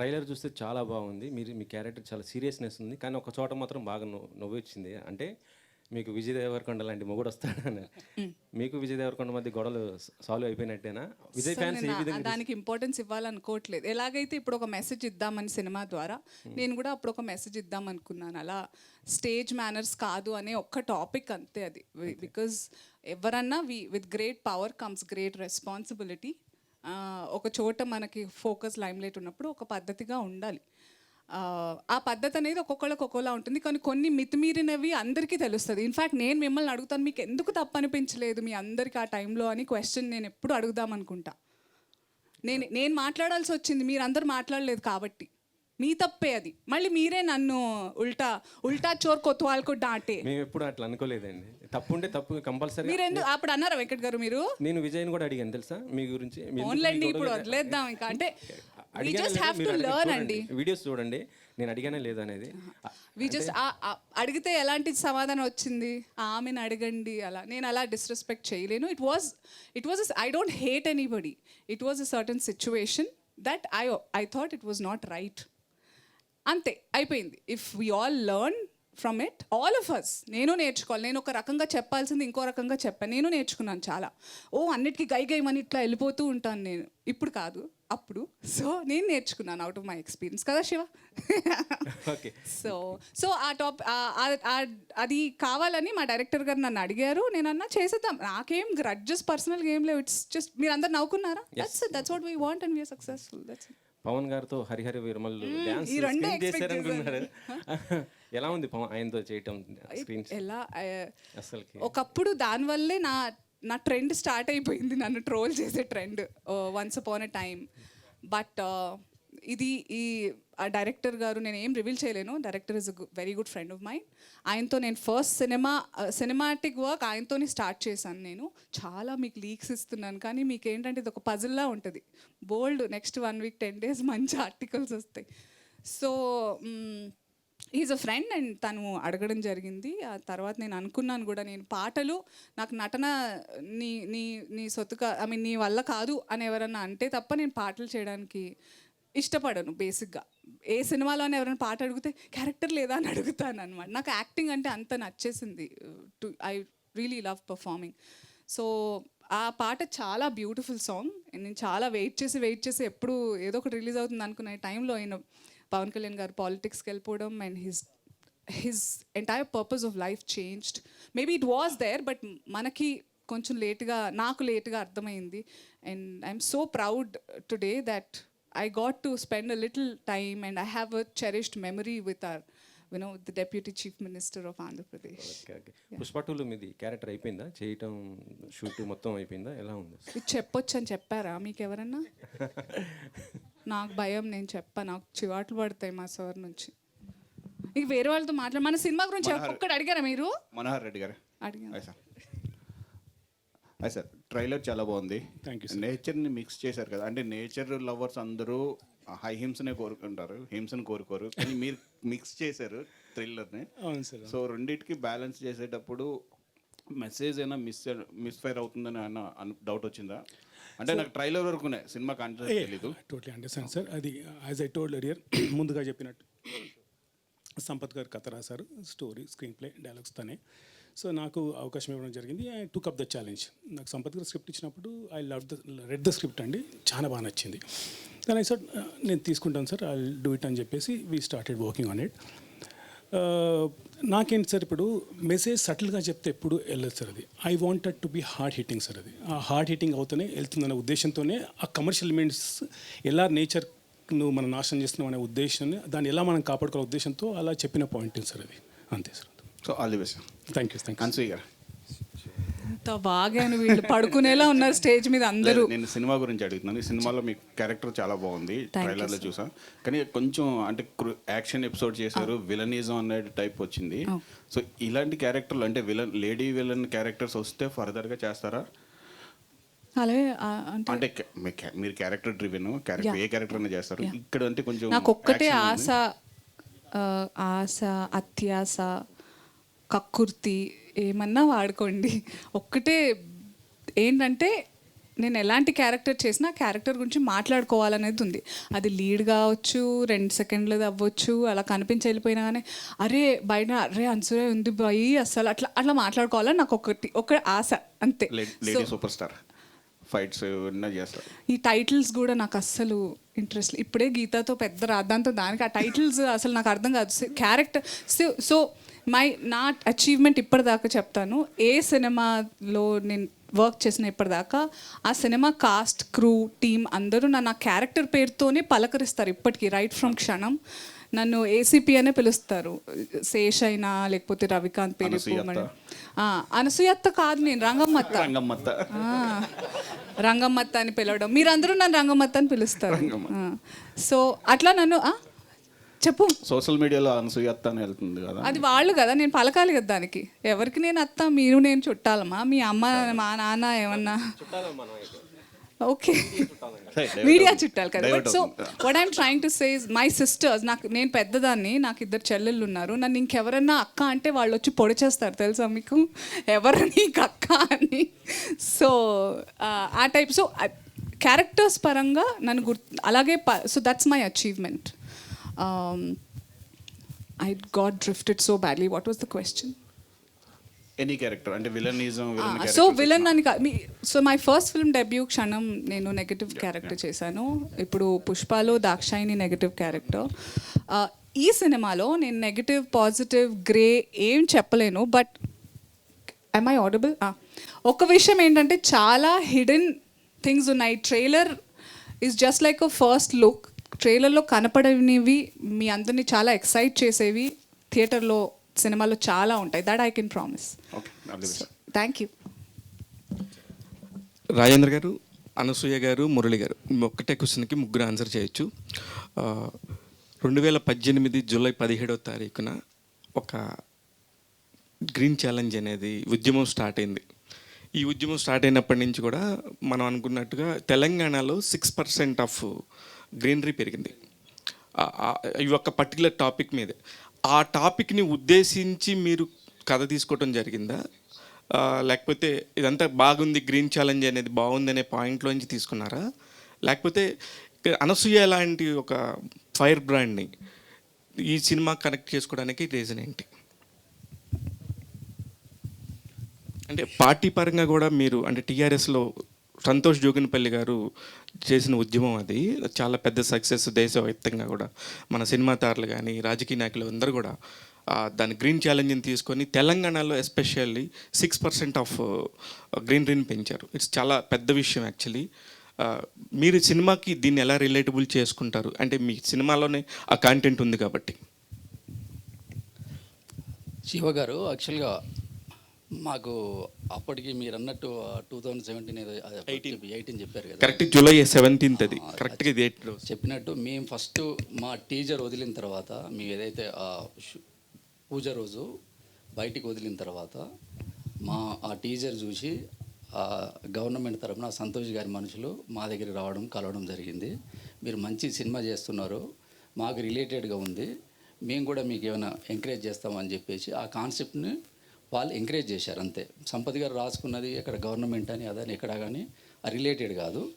Trailer చూస్తే చాలా బాగుంది. మీరు మీ క్యారెక్టర్ చాలా సీరియస్నెస్ ఉంది. కానీ ఒక చోట మాత్రం బాగా నవ్వు నవ్వు వచ్చింది అంటే మీకు విజయ్ దేవరకొండ లాంటి మొగుడు వస్తాడని మీకు విజయ్ దేవరకొండ మధ్య గొడవలు సాల్వ్ అయిపోయినట్టేనా? విజయ్ ఫ్యాన్స్ ఏ విధంగా దానికి ఇంపార్టెన్స్ ఇవ్వాలనుకోవట్లేదు. ఎలాగైతే ఇప్పుడు ఒక మెసేజ్ ఇద్దామని సినిమా ద్వారా నేను కూడా అప్పుడు ఒక మెసేజ్ ఇద్దాం అనుకున్నాను అలా స్టేజ్ మేనర్స్ కాదు అనే ఒక్క టాపిక్ అంతే అది. బికాజ్ ఎవరన్నా we with great power comes great responsibility ఒక చోట మనకి ఫోకస్ లైమ్లైట్ ఉన్నప్పుడు ఒక పద్ధతిగా ఉండాలి. ఆ, పద్ధతి అనేది ఒక్కొక్కళ్ళకి ఒక్కోలా ఉంటుంది. కానీ కొన్ని మితిమీరినవి అందరికీ తెలుస్తుంది. ఇన్ఫ్యాక్ట్ నేను మిమ్మల్ని అడుగుతాను మీకు ఎందుకు తప్పు అనిపించలేదు మీ అందరికీ ఆ టైంలో అని క్వశ్చన్ నేను ఎప్పుడు అడుగుదాం అనుకుంటా. నేను నేను మాట్లాడాల్సి వచ్చింది మీరు అందరు మాట్లాడలేదు కాబట్టి. మీ తప్పే అది. మళ్ళీ మీరే నన్ను ఉల్టా ఉల్టా చోర్ కొత్వాల్కు డాంటే మేము ఎప్పుడు అట్లా అనుకోలేదండి. తప్పు ఉంటే తప్పు కంపల్సరీ మీరు ఎందుకు అప్పుడు అన్నారా వెంకట్ గారు మీరు? నేను విజయ్ని కూడా అడిగాను తెలుసా? మీ గురించి? మీ- ఓన్లండి ఇప్పుడు వదిలేద్దాం ఇంకా. అంటే we just? Have to learn. అండి. వీడియోస్ చూడండి నేను అడిగానే లేదు అనేది వి జస్ట్ అడిగితే ఎలాంటి సమాధానం వచ్చింది? ఆమెను అడగండి అలా. నేను అలా డిస్రెస్పెక్ట్ చేయలేను. It was it was I don't hate anybody it was a certain situation that I I thought it was not right అంతే అయిపోయింది. If we all learn from it all of us నేను నేర్చుకోవాలి నేను ఒక రకంగా చెప్పాల్సింది ఇంకో రకంగా చెప్పాను నేను నేర్చుకున్నాను చాలా. ఓ అన్నిటికీ గై గైమని ఇట్లా వెళ్ళిపోతూ ఉంటాను నేను. ఇప్పుడు కాదు అప్పుడు. సో నేను నేర్చుకున్నాను అవుట్ ఆఫ్ మై ఎక్స్పీరియన్స్ కదా శివ? ఓకే సో సో ఆ టాప్ అది కావాలని మా డైరెక్టర్ గారు నన్ను అడిగారు. నేను అన్నా చేసేద్దాం. నాకేం గ్రడ్జెస్ పర్సనల్ గేమ్ లేవు. ఇట్స్ జస్ట్ మీరు అందరు నవ్వుకున్నారా that's that's what we want and we're successful that's Pawan గారితో హరిహరి స్క్రీన్ చేశారనుకున్నారు ఎలా ఉంది పవన్ ఆయనతో చేయటం స్క్రీన్ ఎలా ఆ, అసలుకి ఒకప్పుడు దానివల్లే నా నా ట్రెండ్ స్టార్ట్ అయిపోయింది. నన్ను ట్రోల్ చేసే trend once upon a time but ఇది ఈ ఆ డైరెక్టర్ గారు నేను ఏం రివీల్ చేయలేను director is very good friend of mine ఆయనతో నేను ఫస్ట్ సినిమా సినిమాటిక్ వర్క్ ఆయనతోనే స్టార్ట్ చేశాను నేను. చాలా మీకు లీక్స్ ఇస్తున్నాను కానీ మీకు ఏంటంటే ఇది ఒక పజిల్లా ఉంటుంది. Bold next one week ten days మంచి ఆర్టికల్స్ వస్తాయి. So is a friend and తను అడగడం జరిగింది. ఆ తర్వాత నేను అనుకున్నాను కూడా నేను పాటలు నాకు నటన నీ నీ నీ సొత్తుగా ఐ మీన్ నీ వల్ల కాదు అని ఎవరన్నా అంటే తప్ప నేను పాటలు చేయడానికి ఇష్టపడను బేసిక్గా. ఏ సినిమాలోనే ఎవరైనా పాట అడిగితే క్యారెక్టర్ లేదా అని అడుగుతాను అనమాట నాకు యాక్టింగ్ అంటే అంత నచ్చేసింది. To I really love performing. So ఆ పాట చాలా బ్యూటిఫుల్ సాంగ్. నేను చాలా వెయిట్ చేసి వెయిట్ చేసి ఎప్పుడు ఏదో ఒకటి రిలీజ్ అవుతుంది అనుకునే టైంలో ఆయన పవన్ కళ్యాణ్ గారు పాలిటిక్స్కి వెళ్ళిపోవడం and his his entire purpose of life changed. Maybe it was there but మనకి కొంచెం లేట్గా నాకు లేట్గా అర్థమైంది. And I'm so proud today that I got to spend a little time and I have a cherished memory with uh you know the deputy chief minister of Andhra Pradesh okay okay Pushpa టూలో మీది character అయిపోయిందా? చేయటం shoot మొత్తం అయిపోయిందా? ఎలా ఉంది? ఇది చెప్పొచ్చు అని చెప్పారా మీకు ఎవరన్నా? నాకు భయం నేను చెప్పా నాకు చివాట్లు పడతాయి మా సార్ నుంచి. ఇంక వేరే వాళ్ళతో మాట్లాడ మన సినిమా గురించి ఒక్కటి అడిగారా మీరు? మనోహర్ రెడ్డి గారు. అడిగాను. సార్. హాయ్ సార్ ట్రైలర్ చాలా బాగుంది. Thank you, నేచర్ని మిక్స్ చేశారు కదా. అంటే నేచర్ లవర్స్ అందరూ హై హింసనే కోరుకుంటారు. హింసను కోరుకోరు. కానీ మీరు మిక్స్ చేశారు థ్రిల్లర్ని అవును సార్ సో రెండింటికి బ్యాలెన్స్ చేసేటప్పుడు మెసేజ్ అయినా మిస్ మిస్ఫైర్ అవుతుందని అన్న డౌట్ వచ్చిందా? అంటే నాకు ట్రైలర్ వరకునే సినిమా కాన్సెప్ట్ తెలీదు. టోటలీ అండర్స్టాండ్ సార్ అది యాజ్ ఐ టోల్డ్ ఎడియర్ ముందుగా చెప్పినట్టు సంపత్ గారు కథ రాశారు. స్టోరీ స్క్రీన్ ప్లే డైలాగ్స్ తనే. సో నాకు అవకాశం ఇవ్వడం జరిగింది. I took up the challenge నాకు సంపత్ గారు స్క్రిప్ట్ ఇచ్చినప్పుడు I love the read the script అండి. చాలా బాగా నచ్చింది. దాని ఐ సార్ నేను తీసుకుంటాను సార్ ఐ డూ ఇట్ అని చెప్పేసి we started working on it నాకేంటి సార్ ఇప్పుడు మెసేజ్ సటిల్గా చెప్తే ఎప్పుడు వెళ్ళదు సార్ అది. I wanted to be hard hitting sir అది. ఆ హార్డ్ హిట్టింగ్ అవుతూనే వెళ్తుందనే ఉద్దేశంతోనే ఆ కమర్షియల్ ఎలిమెంట్స్ ఎలా నేచర్ నువ్వు మనం నాశనం చేస్తున్నాం అనే ఉద్దేశాన్ని దాన్ని ఎలా మనం కాపాడుకోవాలనే ఉద్దేశంతో అలా చెప్పిన పాయింట్ సార్ అది. అంతే sir. So all the best thank you thank you Anasuya గారు బాగాను వీళ్ళు పడుకునేలా ఉన్నారు స్టేజ్ మీద అందరూ. నేను సినిమా గురించి అడుగుతున్నాను. ఈ సినిమాలో మీ క్యారెక్టర్ చాలా బాగుంది. Thank you, ట్రైలర్లో చూసా. కానీ కొంచెం అంటే యాక్షన్ ఎపిసోడ్ చేశారు విలనిజం అనే టైప్ వచ్చింది. సో ఇలాంటి క్యారెక్టర్లు అంటే విలన్ లేడీ విలన్ క్యారెక్టర్స్ వస్తే ఫర్దర్గా చేస్తారా? అలాగే అంటే మీరు క్యారెక్టర్ డ్రివెన్ క్యారెక్టర్ ఏ క్యారెక్టర్ అయినా చేస్తారు? ఇక్కడ అంటే కొంచెం నాకు ఒక్కటే ఆశ ఆశ అత్యాశ కక్కుర్తి ఏమన్నా వాడుకోండి. ఒక్కటే ఏంటంటే నేను ఎలాంటి క్యారెక్టర్ చేసినా క్యారెక్టర్ గురించి మాట్లాడుకోవాలనేది ఉంది. అది లీడ్ కావచ్చు రెండు సెకండ్లు అవ్వచ్చు అలా కనిపించి వెళ్ళిపోయినా కానీ అరే బయట అరే అన్సూయ ఉంది బాయి అసలు అట్లా అట్లా మాట్లాడుకోవాలని నాకు ఒకటి ఒక ఆశ అంతే. సూపర్ స్టార్ ఫైట్స్ చేస్తారు. ఈ టైటిల్స్ కూడా నాకు అస్సలు ఇంట్రెస్ట్ ఇప్పుడే గీతాతో పెద్ద రాద్దాంతో దానికి ఆ టైటిల్స్ అసలు నాకు అర్థం కాదు. క్యారెక్టర్ సో సో మై నా అచీవ్మెంట్ ఇప్పటిదాకా చెప్తాను. ఏ సినిమాలో నేను వర్క్ చేసిన ఇప్పటిదాకా ఆ సినిమా కాస్ట్ క్రూ టీమ్ అందరూ నన్ను ఆ క్యారెక్టర్ పేరుతోనే పలకరిస్తారు ఇప్పటికీ రైట్ ఫ్రమ్ క్షణం. నన్ను ఏసీపీ అనే పిలుస్తారు. శేష్ అయినా లేకపోతే రవికాంత్ పేరు అనసూయత్త. అనసూయత్త కాదు నేను రంగమ్మత్త. రంగమ్మత్త. రంగమ్మత్త అని పిలవడం. మీరందరూ నన్ను రంగమ్మత్త అని పిలుస్తారు. సో అట్లా నన్ను ఆ? చెప్పు. సోషల్ మీడియాలో అనసూయత్త అని వెళ్తుంది కదా. అది వాళ్ళు కదా నేను పలకాలి కదా దానికి. ఎవరికి నేను అత్త మీరు నేను చుట్టాలమ్మా మీ అమ్మ మా నాన్న ఏమన్నా? ఓకే. మీడియా చుట్టాలి కదా. But so what I'm trying to says my sisters నాకు నేను పెద్దదాన్ని నాకు ఇద్దరు చెల్లెళ్ళు ఉన్నారు. నన్ను ఇంకెవరన్నా అక్క అంటే వాళ్ళు వచ్చి పొడి చేస్తారు తెలుసా మీకు? ఎవరు నీకు అక్క అని. సో ఆ టైప్ సో క్యారెక్టర్స్ పరంగా నన్ను గుర్తు అలాగే so that's my achievement I got drifted so badly what was the question any character అంటే విలనిజం విలన్ సో విలన్ అని మీ so my first film debut Kshanam నేను నెగటివ్ క్యారెక్టర్ చేశాను. ఇప్పుడు పుష్పలో దాక్షాయిని నెగటివ్ క్యారెక్టర్ ఈ సినిమాలో నేను నెగటివ్ పాజిటివ్ గ్రే ఏం చెప్పలేను బట్ ఐ ఐ ఆడబుల్ ఒక విషయం ఏంటంటే చాలా హిడెన్ థింగ్స్ ఉన్నాయి. Trailer is just like a first look ట్రైలర్లో కనపడనివి మీ అందరినీ చాలా ఎక్సైట్ చేసేవి థియేటర్లో సినిమాలో చాలా ఉంటాయి. That I can promise thank you Rajendra గారు అనసూయ గారు మురళి గారు మీ ఒక్కటే క్వశ్చన్కి ముగ్గురు ఆన్సర్ చేయొచ్చు. రెండు వేల పద్దెనిమిది జూలై పదిహేడవ తారీఖున ఒక గ్రీన్ ఛాలెంజ్ అనేది ఉద్యమం స్టార్ట్ అయింది. ఈ ఉద్యమం స్టార్ట్ అయినప్పటి నుంచి కూడా మనం అనుకున్నట్టుగా తెలంగాణలో సిక్స్ పర్సెంట్ ఆఫ్ గ్రీనరీ పెరిగింది. ఈ ఒక్క పర్టికులర్ టాపిక్ మీదే. ఆ టాపిక్ని ఉద్దేశించి మీరు కథ తీసుకోవటం జరిగిందా? లేకపోతే ఇదంతా బాగుంది గ్రీన్ ఛాలెంజ్ అనేది బాగుంది అనే పాయింట్లోంచి తీసుకున్నారా? లేకపోతే అనసూయ లాంటి ఒక ఫైర్ బ్రాండ్ని ఈ సినిమా కనెక్ట్ చేసుకోవడానికి రీజన్ ఏంటి? అంటే పార్టీ పరంగా కూడా మీరు అంటే టీఆర్ఎస్లో సంతోష్ జోగినపల్లి గారు చేసిన ఉద్యమం అది. చాలా పెద్ద సక్సెస్ దేశవ్యాప్తంగా కూడా. మన సినిమా తారలు కానీ రాజకీయ నాయకులు అందరూ కూడా దాని గ్రీన్ ఛాలెంజ్ని తీసుకొని తెలంగాణలో ఎస్పెషల్లీ సిక్స్ పర్సెంట్ ఆఫ్ గ్రీనరీని పెంచారు. ఇట్స్ చాలా పెద్ద విషయం యాక్చువల్లీ. మీరు సినిమాకి దీన్ని ఎలా రిలేటబుల్ చేసుకుంటారు? అంటే మీ సినిమాలోనే ఆ కాంటెంట్ ఉంది కాబట్టి. శివ గారు యాక్చువల్గా మాకు అప్పటికి మీరు అన్నట్టు టూ థౌజండ్ సెవెంటీన్ ఏదో ఎయిటీన్ చెప్పారు కదా. కరెక్ట్ జూలై సెవెంటీన్త్ అది. కరెక్ట్గా ఇది ఎయిట్ రోజు చెప్పినట్టు మేము ఫస్ట్ మా టీజర్ వదిలిన తర్వాత మేము ఏదైతే పూజ రోజు బయటికి వదిలిన తర్వాత మా ఆ టీజర్ చూసి ఆ గవర్నమెంట్ తరఫున సంతోష్ గారి మనుషులు మా దగ్గరికి రావడం కలవడం జరిగింది. మీరు మంచి సినిమా చేస్తున్నారు మాకు రిలేటెడ్గా ఉంది. మేము కూడా మీకు ఏమైనా ఎంకరేజ్ చేస్తామని చెప్పేసి ఆ కాన్సెప్ట్ని వాళ్ళు ఎంకరేజ్ చేశారు అంతే. సంపత్ గారు రాసుకున్నది ఎక్కడ గవర్నమెంట్ అని అదని ఎక్కడ కానీ రిలేటెడ్ కాదు.